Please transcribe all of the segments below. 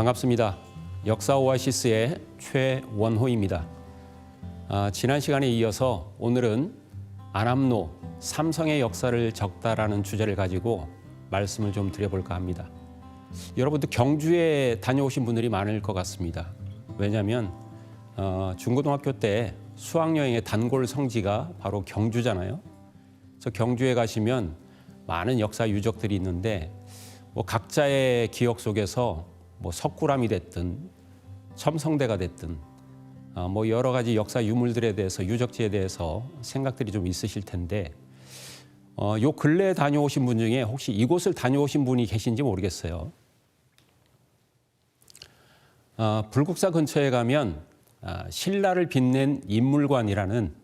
반갑습니다. 역사 오아시스의 최원호입니다. 아, 지난 시간에 이어서 오늘은 안암로 삼성의 역사를 적다라는 주제를 가지고 말씀을 좀 드려볼까 합니다. 여러분도 경주에 다녀오신 분들이 많을 것 같습니다. 왜냐하면 어, 중고등학교 때 수학여행의 단골 성지가 바로 경주잖아요. 저 경주에 가시면 많은 역사 유적들이 있는데 뭐 각자의 기억 속에서 뭐 석굴암이 됐든 첨성대가 됐든 어, 뭐 여러 가지 역사 유물들에 대해서 유적지에 대해서 생각들이 좀 있으실 텐데 어, 요 근래에 다녀오신 분 중에 혹시 이곳을 다녀오신 분이 계신지 모르겠어요. 어, 불국사 근처에 가면 아, 신라를 빛낸 인물관이라는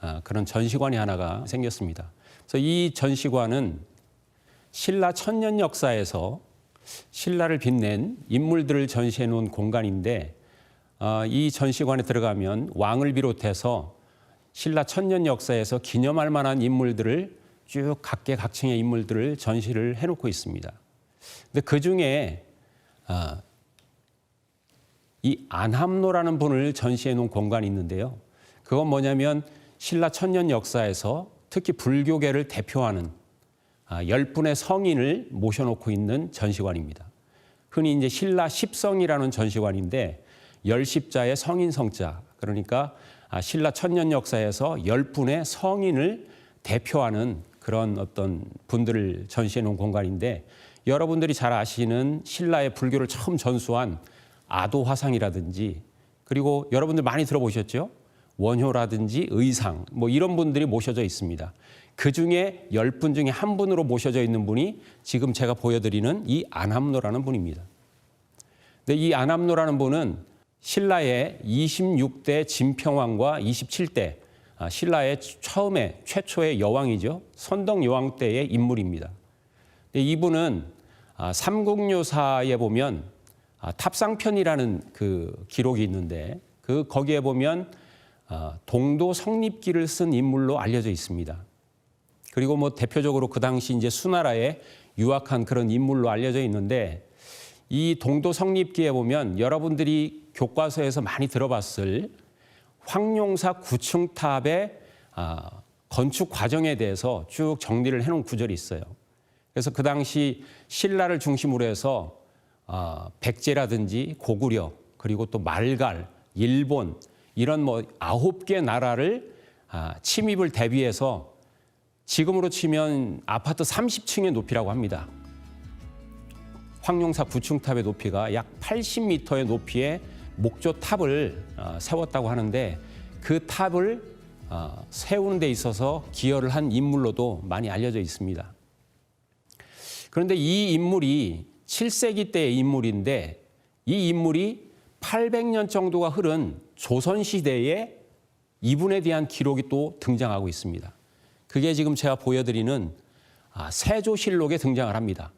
아, 그런 전시관이 하나가 생겼습니다. 그래서 이 전시관은 신라 천년 역사에서 신라를 빛낸 인물들을 전시해 놓은 공간인데 아, 이 전시관에 들어가면 왕을 비롯해서 신라 천년 역사에서 기념할 만한 인물들을 쭉 각계각층의 인물들을 전시를 해놓고 있습니다. 근데 그 중에 아, 이 안함로라는 분을 전시해 놓은 공간이 있는데요. 그건 뭐냐면 신라 천년 역사에서 특히 불교계를 대표하는 아, 열 분의 성인을 모셔놓고 있는 전시관입니다. 흔히 이제 신라 십성이라는 전시관인데 열십자의 성인 성자 그러니까 아, 신라 천년 역사에서 열 분의 성인을 대표하는 그런 어떤 분들을 전시해 놓은 공간인데 여러분들이 잘 아시는 신라의 불교를 처음 전수한 아도 화상이라든지 그리고 여러분들 많이 들어보셨죠? 원효라든지 의상 뭐 이런 분들이 모셔져 있습니다. 그 중에 열 분 중에 한 분으로 모셔져 있는 분이 지금 제가 보여드리는 이 안함노라는 분입니다. 근데 이 안함노라는 분은 신라의 26대 진평왕과 27대 아, 신라의 처음에 최초의 여왕이죠. 선덕 여왕 때의 인물입니다. 이분은 아, 삼국유사에 보면 아, 탑상편이라는 그 기록이 있는데 그 거기에 보면 아, 동도 성립기를 쓴 인물로 알려져 있습니다. 그리고 뭐 대표적으로 그 당시 이제 수나라에 유학한 그런 인물로 알려져 있는데 이 동도 성립기에 보면 여러분들이 교과서에서 많이 들어봤을 황룡사 구층탑의 아, 건축 과정에 대해서 쭉 정리를 해놓은 구절이 있어요. 그래서 그 당시 신라를 중심으로 해서 아, 백제라든지 고구려 그리고 또 말갈, 일본 이런 뭐 아홉 개 나라를 아, 침입을 대비해서 지금으로 치면 아파트 30층의 높이라고 합니다. 황룡사 구층탑의 높이가 약 80m의 높이의 목조 탑을 어, 세웠다고 하는데 그 탑을 어, 세우는 데 있어서 기여를 한 인물로도 많이 알려져 있습니다. 그런데 이 인물이 7세기 때의 인물인데 이 인물이 800년 정도가 흐른 조선 시대에 이분에 대한 기록이 또 등장하고 있습니다. 그게 지금 제가 보여드리는 아, 세조실록에 등장을 합니다.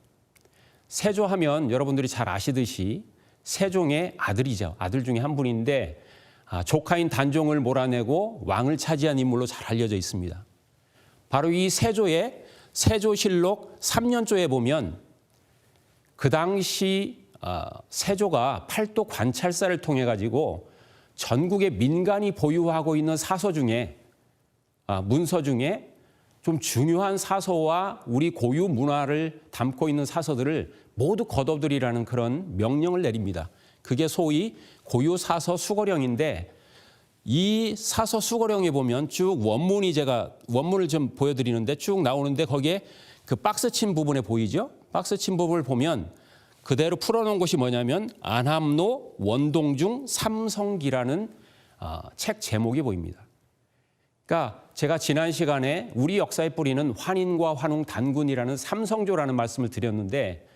세조하면 여러분들이 잘 아시듯이 세종의 아들이죠. 아들 중에 한 분인데 아, 조카인 단종을 몰아내고 왕을 차지한 인물로 잘 알려져 있습니다. 바로 이 세조의 세조실록 3년조에 보면 그 당시 아, 세조가 팔도 관찰사를 통해 가지고 전국의 민간이 보유하고 있는 사서 중에 아, 문서 중에 좀 중요한 사서와 우리 고유 문화를 담고 있는 사서들을 모두 거둬들이라는 그런 명령을 내립니다. 그게 소위 고유 사서 수거령인데 이 사서 수거령에 보면 쭉 원문이 제가 원문을 좀 보여드리는데 쭉 나오는데 거기에 그 박스 친 부분에 보이죠? 박스 친 부분을 보면 그대로 풀어놓은 것이 뭐냐면 안함로 원동중 삼성기라는 어, 책 제목이 보입니다. 그러니까 제가 지난 시간에 우리 역사의 뿌리는 환인과 환웅 단군이라는 삼성조라는 말씀을 드렸는데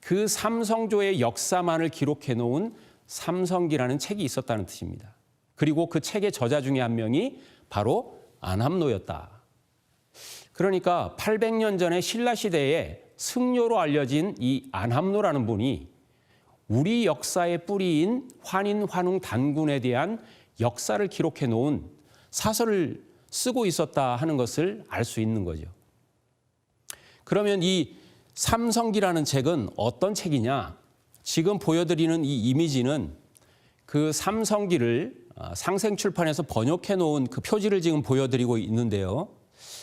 그 삼성조의 역사만을 기록해 놓은 삼성기라는 책이 있었다는 뜻입니다. 그리고 그 책의 저자 중에 한 명이 바로 안함노였다. 그러니까 800년 전에 신라 시대에 승려로 알려진 이 안함노라는 분이 우리 역사의 뿌리인 환인 환웅 단군에 대한 역사를 기록해 놓은 사설을 쓰고 있었다 하는 것을 알 수 있는 거죠. 그러면 이 삼성기라는 책은 어떤 책이냐? 지금 보여드리는 이 이미지는 그 삼성기를 아, 상생출판에서 번역해 놓은 그 표지를 지금 보여드리고 있는데요.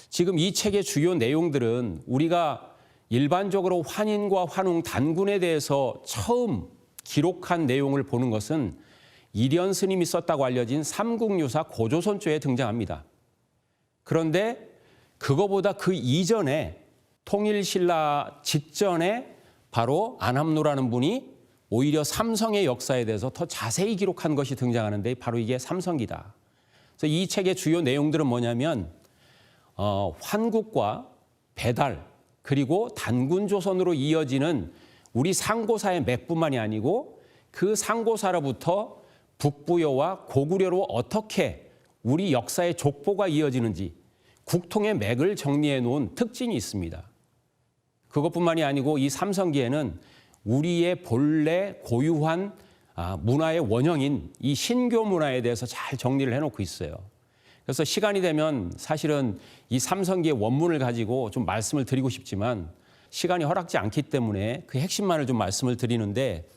지금 이 책의 주요 내용들은 우리가 일반적으로 환인과 환웅 단군에 대해서 처음 기록한 내용을 보는 것은 이련 스님이 썼다고 알려진 삼국유사 고조선조에 등장합니다. 그런데 그거보다 그 이전에 통일신라 직전에 바로 안함노라는 분이 오히려 삼성의 역사에 대해서 더 자세히 기록한 것이 등장하는데 바로 이게 삼성기다. 그래서 이 책의 주요 내용들은 뭐냐면 어, 환국과 배달 그리고 단군 조선으로 이어지는 우리 상고사의 맥뿐만이 아니고 그 상고사로부터 북부여와 고구려로 어떻게 우리 역사의 족보가 이어지는지 국통의 맥을 정리해 놓은 특징이 있습니다. 그것뿐만이 아니고 이 삼성기에는 우리의 본래 고유한 아, 문화의 원형인 이 신교 문화에 대해서 잘 정리를 해놓고 있어요. 그래서 시간이 되면 사실은 이 삼성기의 원문을 가지고 좀 말씀을 드리고 싶지만 시간이 허락지 않기 때문에 그 핵심만을 좀 말씀을 드리는데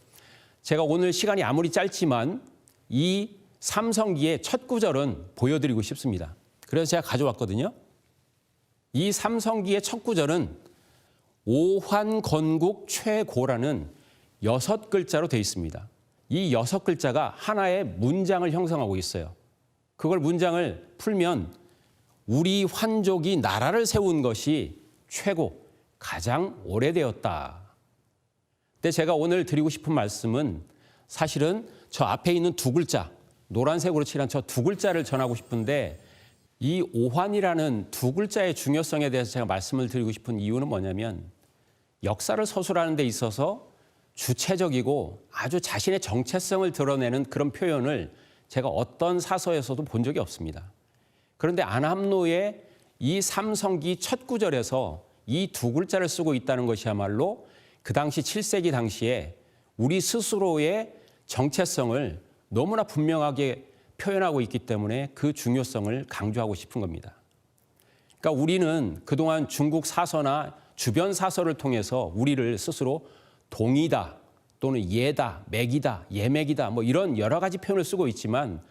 제가 오늘 시간이 아무리 짧지만 이 삼성기의 첫 구절은 보여드리고 싶습니다. 그래서 제가 가져왔거든요. 이 삼성기의 첫 구절은 오환건국 최고라는 여섯 글자로 되어 있습니다. 이 여섯 글자가 하나의 문장을 형성하고 있어요. 그걸 문장을 풀면 우리 환족이 나라를 세운 것이 최고, 가장 오래되었다. 근데 제가 오늘 드리고 싶은 말씀은 사실은 저 앞에 있는 두 글자, 노란색으로 칠한 저 두 글자를 전하고 싶은데 이 오환이라는 두 글자의 중요성에 대해서 제가 말씀을 드리고 싶은 이유는 뭐냐면 역사를 서술하는 데 있어서 주체적이고 아주 자신의 정체성을 드러내는 그런 표현을 제가 어떤 사서에서도 본 적이 없습니다. 그런데 안함노의 이 삼성기 첫 구절에서 이 두 글자를 쓰고 있다는 것이야말로 그 당시 7세기 당시에 우리 스스로의 정체성을 너무나 분명하게 표현하고 있기 때문에 그 중요성을 강조하고 싶은 겁니다. 그러니까 우리는 그동안 중국 사서나 주변 사서를 통해서 우리를 스스로 동이다 또는 예다, 맥이다, 예맥이다 뭐 이런 여러 가지 표현을 쓰고 있지만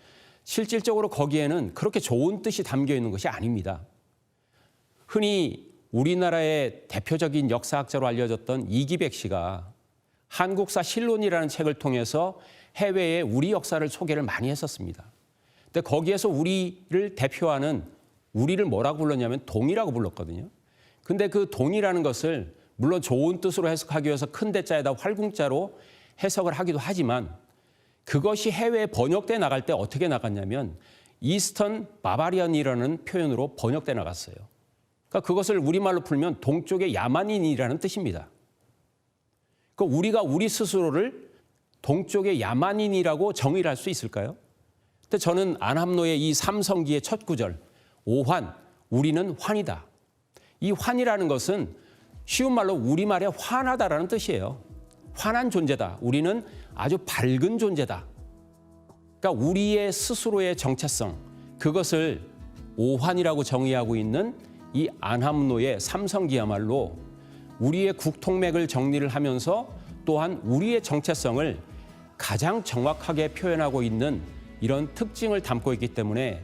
실질적으로 거기에는 그렇게 좋은 뜻이 담겨 있는 것이 아닙니다. 흔히 우리나라의 대표적인 역사학자로 알려졌던 이기백 씨가 한국사 실론이라는 책을 통해서 해외에 우리 역사를 소개를 많이 했었습니다. 근데 거기에서 우리를 대표하는 우리를 뭐라고 불렀냐면 동이라고 불렀거든요. 근데 그 동이라는 것을 물론 좋은 뜻으로 해석하기 위해서 큰 대자에다 활궁자로 해석을 하기도 하지만 그것이 해외에 번역돼 나갈 때 어떻게 나갔냐면 이스턴 바바리언이라는 표현으로 번역돼 나갔어요. 그러니까 그것을 우리말로 풀면 동쪽의 야만인이라는 뜻입니다. 그러니까 우리가 우리 스스로를 동쪽의 야만인이라고 정의를 할 수 있을까요? 근데 저는 안함노의 이 삼성기의 첫 구절 오환 우리는 환이다. 이 환이라는 것은 쉬운 말로 우리말에 환하다라는 뜻이에요. 환한 존재다. 우리는 아주 밝은 존재다. 그러니까 우리의 스스로의 정체성, 그것을 오환이라고 정의하고 있는 이 안함노의 삼성기야말로 우리의 국통맥을 정리를 하면서 또한 우리의 정체성을 가장 정확하게 표현하고 있는 이런 특징을 담고 있기 때문에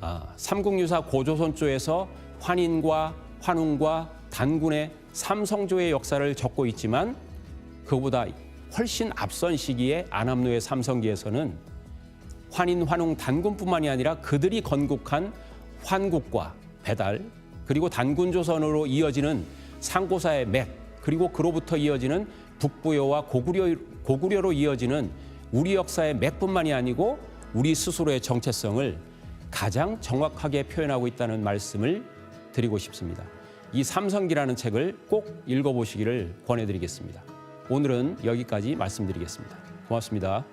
아, 삼국유사 고조선조에서 환인과 환웅과 단군의 삼성조의 역사를 적고 있지만 그보다 훨씬 앞선 시기에 안암로의 삼성기에서는 환인, 환웅, 단군뿐만이 아니라 그들이 건국한 환국과 배달 그리고 단군 조선으로 이어지는 상고사의 맥 그리고 그로부터 이어지는 북부여와 고구려, 고구려로 이어지는 우리 역사의 맥뿐만이 아니고 우리 스스로의 정체성을 가장 정확하게 표현하고 있다는 말씀을 드리고 싶습니다. 이 삼성기라는 책을 꼭 읽어보시기를 권해드리겠습니다. 오늘은 여기까지 말씀드리겠습니다. 고맙습니다.